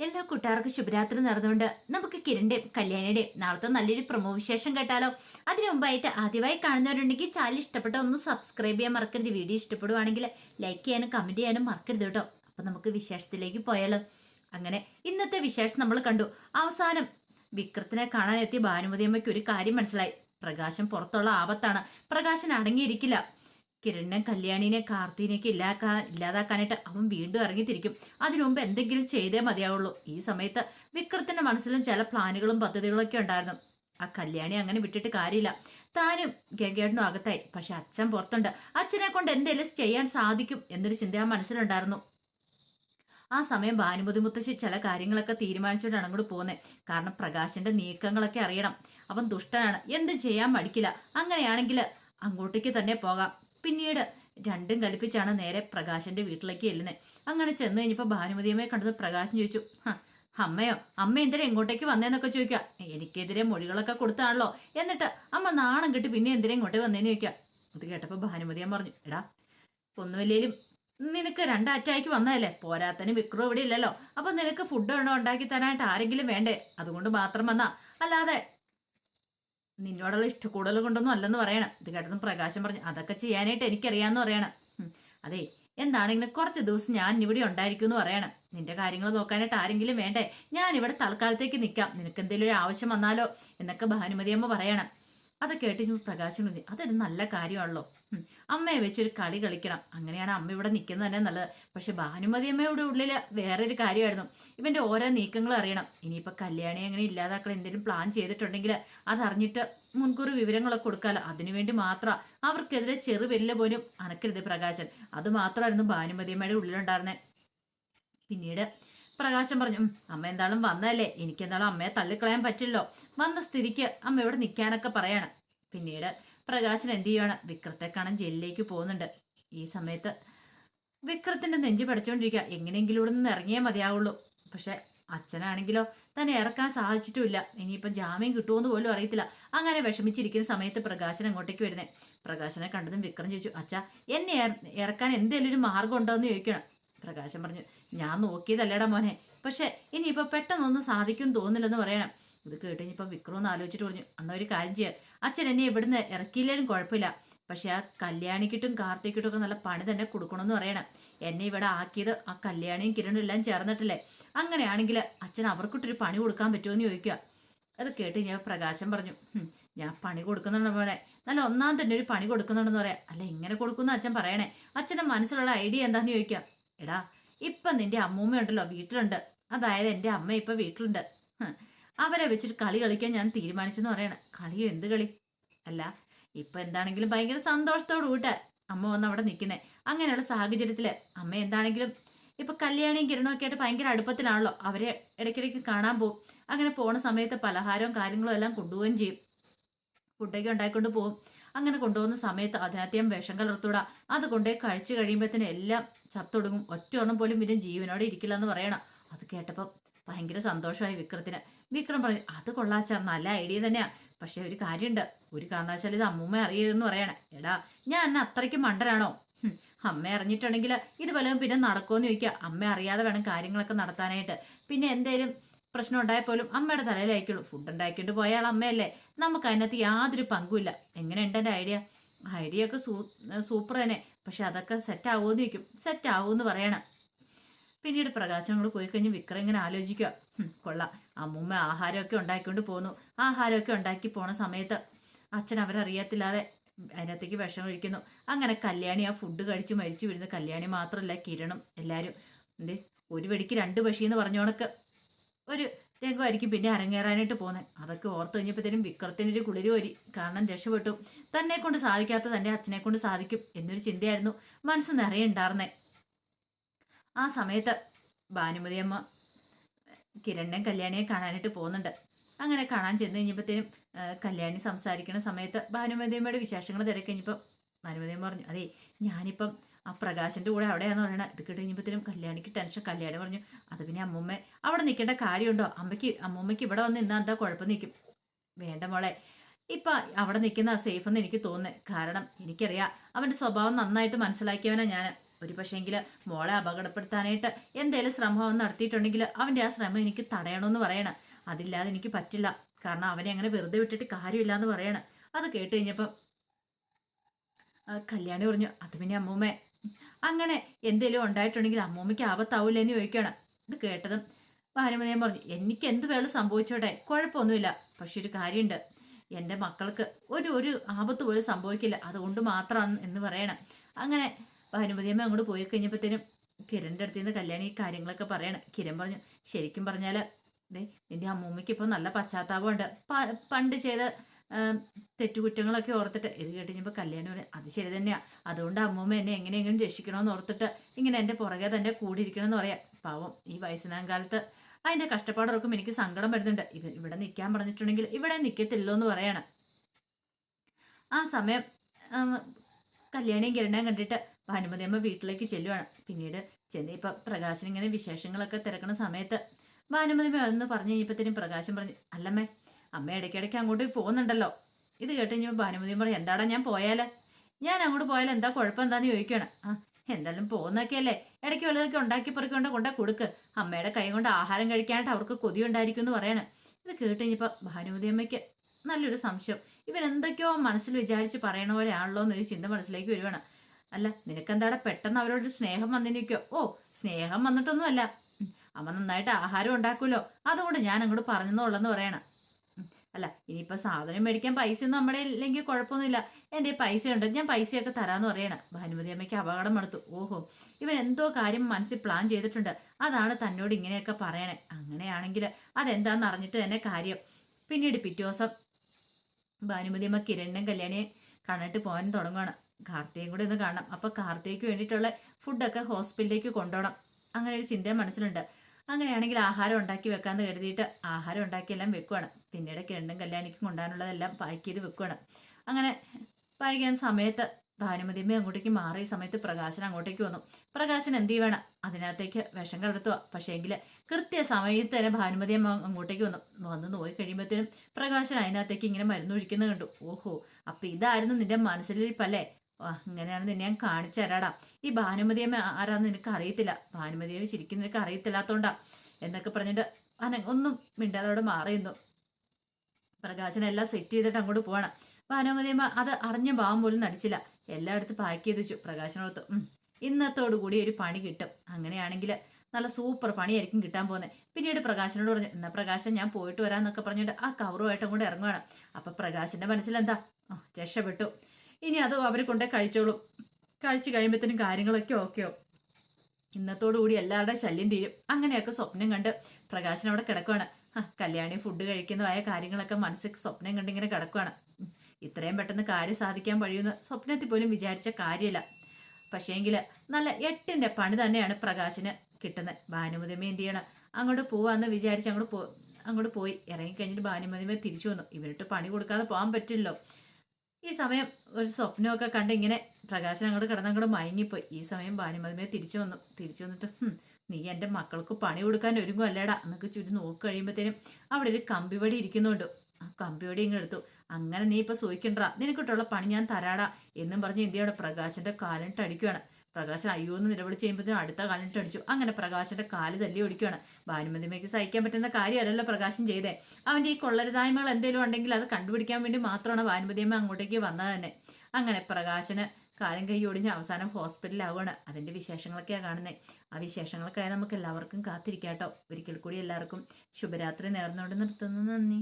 എല്ലാ കൂട്ടുകാർക്കും ശുഭരാത്രി നടന്നുകൊണ്ട് നമുക്ക് കിരണിന്റെയും കല്യാണിയുടെയും നാളത്തെ നല്ലൊരു പ്രമോ വിശേഷം കേട്ടാലോ? അതിനു മുമ്പായിട്ട് ആദ്യമായി കാണുന്നവരുണ്ടെങ്കിൽ ചാനൽ ഇഷ്ടപ്പെട്ട ഒന്ന് സബ്സ്ക്രൈബ് ചെയ്യാൻ മറക്കരുത്. വീഡിയോ ഇഷ്ടപ്പെടുവാണെങ്കിൽ ലൈക്ക് ചെയ്യാനും കമന്റ് ചെയ്യാനും മറക്കരുത് കേട്ടോ. അപ്പൊ നമുക്ക് വിശേഷത്തിലേക്ക് പോയാലോ? അങ്ങനെ ഇന്നത്തെ വിശേഷം നമ്മൾ കണ്ടു. അവസാനം വിക്രത്തിനെ കാണാൻ എത്തിയ ഭാനുമതിയമ്മയ്ക്ക് ഒരു കാര്യം മനസ്സിലായി. പ്രകാശം പുറത്തുള്ള ആപത്താണ്. പ്രകാശൻ അടങ്ങിയിരിക്കില്ല. കിരണിനെ കല്യാണിനെ കാർത്തിനെയൊക്കെ ഇല്ലാക്കാ ഇല്ലാതാക്കാനായിട്ട് അവൻ വീണ്ടും ഇറങ്ങിത്തിരിക്കും. അതിനു മുമ്പ് എന്തെങ്കിലും ചെയ്തേ മതിയാവുള്ളൂ. ഈ സമയത്ത് വിക്രത്തിന്റെ മനസ്സിലും ചില പ്ലാനുകളും പദ്ധതികളൊക്കെ ഉണ്ടായിരുന്നു. ആ കല്യാണി അങ്ങനെ വിട്ടിട്ട് കാര്യമില്ല. താനും ഗംഗേടനും അകത്തായി. പക്ഷെ അച്ഛൻ പുറത്തുണ്ട്. അച്ഛനെ കൊണ്ട് എന്തെങ്കിലും ചെയ്യാൻ സാധിക്കും എന്നൊരു ചിന്ത ആ മനസ്സിലുണ്ടായിരുന്നു. ആ സമയം ഭാനുമതി മുത്തശ്ശി ചില കാര്യങ്ങളൊക്കെ തീരുമാനിച്ചുകൊണ്ടാണ് അങ്ങോട്ട് പോകുന്നത് കാരണം പ്രകാശിന്റെ നീക്കങ്ങളൊക്കെ അറിയണം. അവൻ ദുഷ്ടനാണ്. എന്തും ചെയ്യാൻ മടിക്കില്ല. അങ്ങനെയാണെങ്കിൽ അങ്ങോട്ടേക്ക് തന്നെ പോകാം. പിന്നീട് രണ്ടും കൽപ്പിച്ചാണ് നേരെ പ്രകാശന്റെ വീട്ടിലേക്ക് ചെല്ലുന്നത് അങ്ങനെ ചെന്ന് കഴിഞ്ഞപ്പോൾ ഭാനുമതിയമ്മയെ കണ്ടത് പ്രകാശൻ ചോദിച്ചു "ഹ, അമ്മയോ അമ്മ എന്തിനാ എങ്ങോട്ടേക്ക് വന്നേന്നൊക്കെ ചോദിക്കുക എനിക്കെതിരെ മൊഴികളൊക്കെ കൊടുത്താണല്ലോ. എന്നിട്ട് അമ്മ നാണം കിട്ടി പിന്നെ എന്തിനാ ഇങ്ങോട്ട് വന്നേന്ന് ചോദിക്കുക അത് കേട്ടപ്പോൾ ഭാനുമതിയമ്മ പറഞ്ഞു എടാ ഒന്നുമില്ലേലും നിനക്ക് രണ്ടാറ്റായിക്ക് വന്നതല്ലേ? പോരാത്തന് വിക്രം ഇവിടെ ഇല്ലല്ലോ അപ്പൊ നിനക്ക് ഫുഡ് വേണോ ഉണ്ടാക്കി തരാനായിട്ട് ആരെങ്കിലും വേണ്ടേ? അതുകൊണ്ട് മാത്രം വന്നാ. അല്ലാതെ നിന്നോടുള്ള ഇഷ്ടക്കൂടുതൽ കൊണ്ടൊന്നും അല്ലെന്ന് പറയണം. ഇത് കേട്ടതും പ്രകാശം പറഞ്ഞു അതൊക്കെ ചെയ്യാനായിട്ട് എനിക്കറിയാമെന്ന് പറയണം. അതെ എന്താണെങ്കിലും കുറച്ച് ദിവസം ഞാൻ ഇവിടെ ഉണ്ടായിരിക്കും എന്ന് പറയണം. നിന്റെ കാര്യങ്ങൾ നോക്കാനായിട്ട് ആരെങ്കിലും വേണ്ടേ? ഞാൻ ഇവിടെ തൽക്കാലത്തേക്ക് നിൽക്കാം നിനക്ക് എന്തെങ്കിലും ഒരു ആവശ്യം വന്നാലോ? എന്നൊക്കെ ഭാനുമതിയമ്മ പറയണം. അത് കേട്ട് പ്രകാശം അതൊരു നല്ല കാര്യമാണല്ലോ. അമ്മയെ വെച്ചൊരു കളി കളിക്കണം. അങ്ങനെയാണ് അമ്മ ഇവിടെ നിൽക്കുന്നത് തന്നെ നല്ലത്. പക്ഷെ ഭാനുമതി അമ്മയുടെ ഉള്ളിൽ വേറൊരു കാര്യമായിരുന്നു. ഇവന്റെ ഓരോ നീക്കങ്ങൾ അറിയണം. ഇനിയിപ്പോൾ കല്യാണി അങ്ങനെ ഇല്ലാതാക്കൾ എന്തെങ്കിലും പ്ലാൻ ചെയ്തിട്ടുണ്ടെങ്കിൽ അതറിഞ്ഞിട്ട് മുൻകൂർ വിവരങ്ങളൊക്കെ കൊടുക്കാലോ. അതിനുവേണ്ടി മാത്രം. അവർക്കെതിരെ ചെറുവെല്ല പോലും അനക്കരുത് പ്രകാശൻ. അത് മാത്രമായിരുന്നു ഭാനുമതിയമ്മയുടെ ഉള്ളിലുണ്ടായിരുന്നത് പിന്നീട് പ്രകാശം പറഞ്ഞു അമ്മ എന്താളും വന്നതല്ലേ? എനിക്ക് എനിക്കെന്താളും അമ്മയെ തള്ളിക്കളയാൻ പറ്റില്ലോ വന്ന സ്ഥിതിക്ക് അമ്മ ഇവിടെ നിൽക്കാനൊക്കെ പറയണം. പിന്നീട് പ്രകാശൻ എന്ത് ചെയ്യുകയാണ് വിക്രത്തെ കാണാൻ ജയിലിലേക്ക് പോകുന്നുണ്ട്. ഈ സമയത്ത് വിക്രത്തിന്റെ നെഞ്ചു പഠിച്ചുകൊണ്ടിരിക്കുക എങ്ങനെയെങ്കിലും ഇവിടെ നിന്ന് ഇറങ്ങിയേ മതിയാവുള്ളൂ. പക്ഷെ അച്ഛനാണെങ്കിലോ തന്നെ ഇറക്കാൻ സാധിച്ചിട്ടുമില്ല. ഇനിയിപ്പം ജാമ്യം കിട്ടുമെന്ന് പോലും അറിയത്തില്ല. അങ്ങനെ വിഷമിച്ചിരിക്കുന്ന സമയത്ത് പ്രകാശൻ അങ്ങോട്ടേക്ക് വരുന്നേ. പ്രകാശനെ കണ്ടതും വിക്രം ചോദിച്ചു അച്ഛാ എന്നെ ഇറക്കാൻ എന്തെങ്കിലും ഒരു മാർഗം ഉണ്ടോ എന്ന് ചോദിക്കണം പ്രകാശൻ പറഞ്ഞു ഞാൻ നോക്കിയതല്ലേടാ മോനെ. പക്ഷെ ഇനിയിപ്പോൾ പെട്ടെന്നൊന്നും സാധിക്കും തോന്നില്ലെന്ന് പറയണം. ഇത് കേട്ട് ഇനിയിപ്പോൾ വിക്രം ഒന്ന് ആലോചിച്ചിട്ട് പറഞ്ഞു അന്ന ഒരു കാര്യം ചെയ്യുക അച്ഛൻ എന്നെ ഇവിടുന്ന് ഇറക്കിയില്ലേലും കുഴപ്പമില്ല. പക്ഷെ ആ കല്യാണിക്കിട്ടും കാർത്തിക്കിട്ടും ഒക്കെ നല്ല പണി തന്നെ കൊടുക്കണമെന്ന് പറയണം. എന്നെ ഇവിടെ ആക്കിയത് ആ കല്യാണിയും കിരണും എല്ലാം ചേർന്നിട്ടില്ലേ. അങ്ങനെയാണെങ്കിൽ അച്ഛൻ അവർക്കിട്ടൊരു പണി കൊടുക്കാൻ പറ്റുമോ എന്ന് ചോദിക്കുക. അത് കേട്ട് ഞാൻ പ്രകാശം പറഞ്ഞു ഞാൻ പണി കൊടുക്കുന്നുണ്ട് മോനെ. നല്ല ഒന്നാം തന്നെ ഒരു പണി കൊടുക്കുന്നുണ്ടെന്ന് പറയാം. അല്ല ഇങ്ങനെ കൊടുക്കുന്ന അച്ഛൻ പറയണേ. അച്ഛന്റെ മനസ്സിലുള്ള ഐഡിയ എന്താണെന്ന് ചോദിക്കാം എടാ ഇപ്പം നിന്റെ അമ്മൂമ്മ ഉണ്ടല്ലോ വീട്ടിലുണ്ട്. അതായത് എന്റെ അമ്മ ഇപ്പം വീട്ടിലുണ്ട്. അവരെ വെച്ചിട്ട് കളി കളിക്കാൻ ഞാൻ തീരുമാനിച്ചെന്ന് പറയണേ. കളിയോ? എന്ത് കളി? അല്ല ഇപ്പം എന്താണെങ്കിലും ഭയങ്കര സന്തോഷത്തോട് കൂട്ട അമ്മ വന്ന് അവിടെ നിൽക്കുന്നേ. അങ്ങനെയുള്ള സാഹചര്യത്തിൽ അമ്മ എന്താണെങ്കിലും ഇപ്പൊ കല്യാണിയും കിരണവും ഒക്കെ ആയിട്ട് ഭയങ്കര അടുപ്പത്തിലാണല്ലോ. അവരെ ഇടയ്ക്കിടയ്ക്ക് കാണാൻ പോകും അങ്ങനെ പോണ സമയത്ത് പലഹാരവും കാര്യങ്ങളും എല്ലാം കൊണ്ടുപോവുകയും ചെയ്യും. ഫുഡൊക്കെ ഉണ്ടാക്കിക്കൊണ്ട് പോകും അങ്ങനെ കൊണ്ടുപോകുന്ന സമയത്ത് അതിനകത്തേം വിഷം കലർത്തൂടാ അത് കൊണ്ട് കഴിച്ചു കഴിയുമ്പോഴത്തേനും എല്ലാം ചത്തൊടുങ്ങും. ഒറ്റ പോലും പിന്നെ ജീവനോടെ ഇരിക്കില്ല എന്ന് പറയണം. അത് കേട്ടപ്പോൾ ഭയങ്കര സന്തോഷമായി വിക്രത്തിന്. വിക്രം പറഞ്ഞു അത് കൊള്ളാച്ച നല്ല ഐഡിയ തന്നെയാ. പക്ഷെ ഒരു കാര്യമുണ്ട് ഒരു കാരണവശാൽ ഇത് അമ്മൂമ്മ അറിയരുതെന്ന് പറയണേ. എടാ ഞാൻ എന്നെ അത്രയ്ക്ക് മണ്ടനാണോ? അമ്മ അറിഞ്ഞിട്ടുണ്ടെങ്കിൽ ഇത് വല്ലതും പിന്നെ നടക്കുമെന്ന് ചോദിക്കുക അമ്മ അറിയാതെ വേണം കാര്യങ്ങളൊക്കെ നടത്താനായിട്ട്. പിന്നെ എന്തേലും പ്രശ്നം ഉണ്ടായപ്പോലും അമ്മയുടെ തലയിലായിരിക്കുള്ളൂ. ഫുഡ് ഉണ്ടാക്കിയിട്ട് പോയാൽ അമ്മയല്ലേ? നമുക്ക് അതിനകത്ത് യാതൊരു പങ്കുമില്ല. എങ്ങനെയുണ്ട് എന്റെ ഐഡിയ ഐഡിയ ഒക്കെ സൂ സൂപ്പർ തന്നെ. പക്ഷെ അതൊക്കെ സെറ്റ് ആവുമെന്ന് ചോദിക്കും. സെറ്റ് ആവുമെന്ന് പറയണം. പിന്നീട് പ്രകാശനങ്ങൾ പോയി കഴിഞ്ഞ് വിക്രം ഇങ്ങനെ ആലോചിക്കുക "ഹും, കൊള്ളാം. അമ്മൂമ്മ ആഹാരമൊക്കെ ഉണ്ടാക്കിക്കൊണ്ട് പോന്നു. ആഹാരമൊക്കെ ഉണ്ടാക്കി പോണ സമയത്ത് അച്ഛൻ അവരറിയത്തില്ലാതെ അതിനകത്തേക്ക് വിഷം കഴിക്കുന്നു അങ്ങനെ കല്യാണി ആ ഫുഡ് കഴിച്ച് മരിച്ചു വീഴുന്ന കല്യാണി മാത്രമല്ല കിരണും എല്ലാവരും എന്തേ? ഒരു വെടിക്ക് രണ്ട് പക്ഷി എന്ന് പറഞ്ഞോണക്ക് ഒരു രംഗമായിരിക്കും പിന്നെ അരങ്ങേറാനായിട്ട് പോകുന്നത് അതൊക്കെ ഓർത്ത് കഴിഞ്ഞപ്പോഴത്തേനും വിക്രത്തിനൊരു കുളിര് വരി. കാരണം രക്ഷപ്പെട്ടു. തന്നെ കൊണ്ട് സാധിക്കാത്ത തന്റെ അച്ഛനെ കൊണ്ട് സാധിക്കും എന്നൊരു ചിന്തയായിരുന്നു മനസ്സ് നിറയെ ഉണ്ടായിരുന്നേ ആ സമയത്ത് ഭാനുമതി അമ്മ കിരണിനെയും കല്യാണിയെ കാണാനായിട്ട് പോകുന്നുണ്ട്. അങ്ങനെ കാണാൻ ചെന്ന് കഴിഞ്ഞപ്പോഴത്തേനും കല്യാണി സംസാരിക്കുന്ന സമയത്ത് ഭാനുമതിയമ്മയുടെ വിശേഷങ്ങൾ തിരക്കഴിഞ്ഞപ്പോൾ ഭാനുമതിയമ്മ പറഞ്ഞു അതെ ഞാനിപ്പം ആ പ്രകാശന്റെ കൂടെ അവിടെയാന്ന് പറയണത് ഇത് കഴിഞ്ഞപ്പോഴത്തേനും കല്യാണിക്ക് ടെൻഷൻ കല്യാണി പറഞ്ഞു അത് പിന്നെ അമ്മൂമ്മ അവിടെ നിൽക്കേണ്ട കാര്യമുണ്ടോ? അമ്മയ്ക്ക് അമ്മൂമ്മയ്ക്ക് ഇവിടെ വന്ന് ഇന്നാ എന്താ കുഴപ്പം? നിൽക്കും വേണ്ട മോളെ ഇപ്പൊ അവിടെ നിൽക്കുന്ന സേഫ് എന്ന് എനിക്ക് തോന്നുന്നത് കാരണം എനിക്കറിയാം അവന്റെ സ്വഭാവം നന്നായിട്ട് മനസ്സിലാക്കിയവനാ ഞാൻ ഒരു പക്ഷേങ്കിൽ മോളെ അപകടപ്പെടുത്താനായിട്ട് എന്തേലും ശ്രമം നടത്തിയിട്ടുണ്ടെങ്കിൽ അവന്റെ ആ ശ്രമം എനിക്ക് തടയണമെന്ന് പറയണം. അതില്ലാതെ എനിക്ക് പറ്റില്ല. കാരണം അവനെ അങ്ങനെ വെറുതെ വിട്ടിട്ട് കാര്യമില്ല എന്ന് പറയണം. അത് കേട്ട് കഴിഞ്ഞപ്പം കല്യാണി പറഞ്ഞു അത് പിന്നെ അമ്മൂമ്മേ അങ്ങനെ എന്തെങ്കിലും ഉണ്ടായിട്ടുണ്ടെങ്കിൽ അമ്മൂമ്മയ്ക്ക് ആപത്താവൂല എന്ന് ചോദിക്കണം. ഇത് കേട്ടതും ഭാനുമതിയും പറഞ്ഞു എനിക്ക് എന്ത് വേണം സംഭവിച്ചോട്ടെ? കുഴപ്പമൊന്നുമില്ല. പക്ഷെ ഒരു കാര്യമുണ്ട്. എന്റെ മക്കൾക്ക് ഒരു ഒരു ആപത്ത് പോലും സംഭവിക്കില്ല. അതുകൊണ്ട് മാത്രമാണ് എന്ന് പറയണം. അങ്ങനെ ഭാനുമതിയമ്മ അങ്ങോട്ട് പോയി കഴിഞ്ഞപ്പോഴത്തേനും കിരണിന്റെ അടുത്ത് നിന്ന് കല്യാണി കാര്യങ്ങളൊക്കെ പറയണം. കിരൺ പറഞ്ഞു ശരിക്കും പറഞ്ഞാൽ ദേ നിന്റെ അമ്മൂമ്മയ്ക്ക് ഇപ്പോൾ നല്ല പശ്ചാത്താപമുണ്ട്. പണ്ട് ചെയ്ത തെറ്റുകുറ്റങ്ങളൊക്കെ ഓർത്തിട്ട് ഇത് കേട്ട് കഴിഞ്ഞപ്പോൾ കല്യാണം പറയും അത് ശരി തന്നെയാണ് അതുകൊണ്ട് അമ്മൂമ്മ എന്നെ എങ്ങനെയെങ്കിലും രക്ഷിക്കണമെന്ന് ഓർത്തിട്ട് ഇങ്ങനെ എന്റെ പുറകെ തന്നെ കൂടിയിരിക്കണം എന്ന് പറയാം. പാവം ഈ വയസ്സനാം കാലത്ത് അതിന്റെ കഷ്ടപ്പാടൊക്കെ എനിക്ക് സങ്കടം വരുന്നുണ്ട്. ഇവ ഇവിടെ നിൽക്കാൻ പറഞ്ഞിട്ടുണ്ടെങ്കിൽ ഇവിടെ നിൽക്കത്തില്ലോ എന്ന് പറയണം. ആ സമയം കല്യാണിയും കിരണയും കണ്ടിട്ട് ഭാനുമതി അമ്മ വീട്ടിലേക്ക് ചെല്ലുവാണ്. പിന്നീട് ചെന്ന് ഇപ്പം പ്രകാശൻ ഇങ്ങനെ വിശേഷങ്ങളൊക്കെ തിരക്കണ സമയത്ത് ഭാനുമതി അമ്മ അതെന്ന് പറഞ്ഞു കഴിഞ്ഞപ്പോഴത്തേനും പ്രകാശം പറഞ്ഞു അല്ലമ്മേ അമ്മ ഇടയ്ക്കിടയ്ക്ക് അങ്ങോട്ട് പോകുന്നുണ്ടല്ലോ. ഇത് കേട്ട് കഴിഞ്ഞപ്പോൾ ഭാനുമതി പറയും എന്താടാ ഞാൻ പോയാൽ? ഞാൻ അങ്ങോട്ട് പോയാൽ എന്താ കുഴപ്പം എന്താന്ന് ചോദിക്കണം ആ എന്തായാലും പോകുന്നൊക്കെ അല്ലേ ഇടയ്ക്ക് വലുതൊക്കെ ഉണ്ടാക്കി പെറുക്കൊണ്ട് കൊണ്ടാ കൊടുക്ക്. അമ്മയുടെ കൈ കൊണ്ട് ആഹാരം കഴിക്കാനായിട്ട് അവർക്ക് കൊതി ഉണ്ടായിരിക്കും എന്ന് പറയണം. ഇത് കേട്ട് ഭാനുമതി അമ്മയ്ക്ക് നല്ലൊരു സംശയം. ഇവൻ എന്തൊക്കെയോ മനസ്സിൽ വിചാരിച്ച് പറയണ പോലെയാണല്ലോ എന്നൊരു ചിന്ത മനസ്സിലേക്ക് വരുവാണ്. അല്ല നിനക്കെന്താടാ പെട്ടെന്ന് അവരോട് സ്നേഹം വന്നിരിക്കോ ഓ സ്നേഹം വന്നിട്ടൊന്നുമല്ല. അമ്മ നന്നായിട്ട് ആഹാരം ഉണ്ടാക്കുമല്ലോ. അതുകൊണ്ട് ഞാൻ അങ്ങോട്ട് പറഞ്ഞെന്നുള്ളെന്ന് പറയണം. അല്ല ഇനിയിപ്പോൾ സാധനം മേടിക്കാൻ പൈസ ഒന്നും നമ്മുടെ ഇല്ലെങ്കിൽ കുഴപ്പമൊന്നുമില്ല. എന്റെ പൈസ ഉണ്ട് ഞാൻ പൈസയൊക്കെ തരാമെന്ന് പറയണം. ഭാനുമതി അമ്മയ്ക്ക് അപകടം എടുത്തു. ഓഹോ ഇവൻ എന്തോ കാര്യം മനസ്സിൽ പ്ലാൻ ചെയ്തിട്ടുണ്ട്. അതാണ് തന്നോട് ഇങ്ങനെയൊക്കെ പറയണേ. അങ്ങനെയാണെങ്കിൽ അതെന്താണെന്ന് അറിഞ്ഞിട്ട് തന്നെ കാര്യം. പിന്നീട് പിറ്റേ ദിവസം ഭാനുമതി അമ്മ കിരണിനും കല്യാണിയും കണ്ടിട്ട് പോകാൻ തുടങ്ങുകയാണ് കാർത്തികയും കൂടെ ഒന്ന് കാണണം. അപ്പോൾ കാർത്തികയ്ക്ക് വേണ്ടിയിട്ടുള്ള ഫുഡൊക്കെ ഹോസ്പിറ്റലിലേക്ക് കൊണ്ടുപോകണം. അങ്ങനെ ഒരു ചിന്ത മനസ്സിലുണ്ട്. അങ്ങനെയാണെങ്കിൽ ആഹാരം ഉണ്ടാക്കി വെക്കാമെന്ന് കരുതിയിട്ട് ആഹാരം ഉണ്ടാക്കിയെല്ലാം വെക്കുവാണ്. പിന്നീട് കിരണ്ടും കല്യാണിക്കും കൊണ്ടാനുള്ളതെല്ലാം പാക്ക് ചെയ്ത് വെക്കുവാണ്. അങ്ങനെ പാക്ക് ചെയ്യാൻ സമയത്ത് ഭാനുമതിയമ്മ അങ്ങോട്ടേക്ക് മാറിയ സമയത്ത് പ്രകാശൻ അങ്ങോട്ടേക്ക് വന്നു. പ്രകാശൻ എന്ത് ചെയ്യണം അതിനകത്തേക്ക് വിഷം കലർത്തുക പക്ഷേ എങ്കിൽ കൃത്യ സമയത്ത് തന്നെ ഭാനുമതിയമ്മ അങ്ങോട്ടേക്ക് വന്നു. വന്ന് നോക്കി കഴിയുമ്പോഴത്തേനും പ്രകാശൻ അതിനകത്തേക്ക് ഇങ്ങനെ മരുന്നൊഴിക്കുന്നത് കണ്ടു. ഓഹോ അപ്പൊ ഇതായിരുന്നു നിന്റെ മനസ്സിലിരിപ്പല്ലേ? ആ, അങ്ങനെയാണ് നിന്നെ ഞാൻ കാണിച്ചു തരാടാ. ഈ ഭാനുമതിയമ്മ ആരാന്ന് നിനക്ക് അറിയത്തില്ല. ഭാനുമതിയമ്മ ശരിക്കും നിനക്ക് അറിയത്തില്ലാത്തോണ്ടാ. എന്നൊക്കെ പറഞ്ഞിട്ട് അന ഒന്നും മിണ്ടാതെ അവിടെ മാറിയുന്നു പ്രകാശനെല്ലാം സെറ്റ് ചെയ്തിട്ട് അങ്ങോട്ട് പോകണം ഭാനുമതിയമ്മ അത് അറിഞ്ഞ ഭാവം പോലും നടിച്ചില്ല. എല്ലായിടത്തും പാക്ക് ചെയ്ത് വെച്ചു. പ്രകാശനോർത്ത് ഇന്നത്തോടു കൂടി ഒരു പണി കിട്ടും. അങ്ങനെയാണെങ്കിൽ നല്ല സൂപ്പർ പണിയായിരിക്കും കിട്ടാൻ പോകുന്നത് പിന്നീട് പ്രകാശനോട് പറഞ്ഞു എന്നാ പ്രകാശൻ ഞാൻ പോയിട്ട് വരാമെന്നൊക്കെ പറഞ്ഞിട്ട് ആ കവറുമായിട്ട് അങ്ങോട്ട് ഇറങ്ങുകയാണ് അപ്പം പ്രകാശന്റെ മനസ്സിലെന്താ? രക്ഷപ്പെട്ടു. ഇനി അത് അവർ കൊണ്ടേ കഴിച്ചോളും. കഴിച്ചു കഴിയുമ്പോഴത്തേനും കാര്യങ്ങളൊക്കെ ഓക്കെയോ ഇന്നത്തോടു കൂടി എല്ലാവരുടെയും ശല്യം തീരും. അങ്ങനെയൊക്കെ സ്വപ്നം കണ്ട് പ്രകാശൻ അവിടെ കിടക്കുവാണ്. കല്യാണി ഫുഡ് കഴിക്കുന്നതായ കാര്യങ്ങളൊക്കെ മനസ്സിൽ സ്വപ്നം കണ്ടിങ്ങനെ കിടക്കുവാണ്. ഇത്രയും പെട്ടെന്ന് കാര്യം സാധിക്കാൻ കഴിയുമെന്ന് സ്വപ്നത്തിൽ പോലും വിചാരിച്ച കാര്യമില്ല പക്ഷേങ്കിൽ നല്ല എട്ടിന്റെ പണി തന്നെയാണ് പ്രകാശിന് കിട്ടുന്നത്. ഭാനുമതിമ എന്ത് ചെയ്യണം? അങ്ങോട്ട് പോവാന്ന് വിചാരിച്ച് അങ്ങോട്ട് പോ അങ്ങോട്ട് പോയി. ഇറങ്ങിക്കഴിഞ്ഞിട്ട് ഭാനുമതിമ തിരിച്ചു വന്നു. ഇവരിട്ട് പണി കൊടുക്കാതെ പോകാൻ പറ്റില്ലല്ലോ. ഈ സമയം ഒരു സ്വപ്നമൊക്കെ കണ്ട് ഇങ്ങനെ പ്രകാശൻ അങ്ങോട്ട് കിടന്നങ്ങോട്ട് മയങ്ങിപ്പോയി. ഈ സമയം ഭാനുമതിമേ തിരിച്ചു വന്നു. തിരിച്ചു വന്നിട്ട് നീ എന്റെ മക്കൾക്ക് പണി കൊടുക്കാൻ ഒരുങ്ങും അല്ലേടാ എന്നൊക്കെ ചുറ്റി നോക്കി കഴിയുമ്പോഴത്തേനും അവിടെ ഒരു കമ്പിവടി ഇരിക്കുന്നുണ്ട്. ആ കമ്പിവടി ഇങ്ങനെ എടുത്തു. അങ്ങനെ നീ ഇപ്പൊ സൂയിക്കണ്ടാ നിനക്കിട്ടുള്ള പണി ഞാൻ തരാടാ എന്നും പറഞ്ഞ് എന്തിയാണ് പ്രകാശന്റെ കാലിട്ട് അടിക്കുകയാണ് പ്രകാശൻ അയ്യോ എന്ന് നിലവിളിച്ച് കഴിയുമ്പോഴത്തേനും അടുത്ത കാലിട്ട് അടിച്ചു. അങ്ങനെ പ്രകാശന്റെ കാൽ തല്ലി ഓടിക്കുകയാണ്. ഭാനുമതിമയ്ക്ക് സഹിക്കാൻ പറ്റുന്ന കാര്യമല്ലല്ലോ പ്രകാശൻ ചെയ്തേ. അവന്റെ ഈ കൊള്ളരുതായ്മകൾ എന്തെങ്കിലും ഉണ്ടെങ്കിൽ അത് കണ്ടുപിടിക്കാൻ വേണ്ടി മാത്രമാണ് ഭാനുമതിയമ്മ അങ്ങോട്ടേക്ക് വന്നത് തന്നെ. അങ്ങനെ പ്രകാശന് കാലം കൈ ഒടിഞ്ഞ് അവസാനം ഹോസ്പിറ്റലിലാവുകയാണ്. അതിന്റെ വിശേഷങ്ങളൊക്കെയാണ് കാണുന്നത് ആ വിശേഷങ്ങൾക്കായി നമുക്ക് എല്ലാവർക്കും കാത്തിരിക്കാട്ടോ ഒരിക്കൽ കൂടി എല്ലാവർക്കും ശുഭരാത്രി നേർന്നുകൊണ്ട് നിർത്തുന്നു. നന്ദി.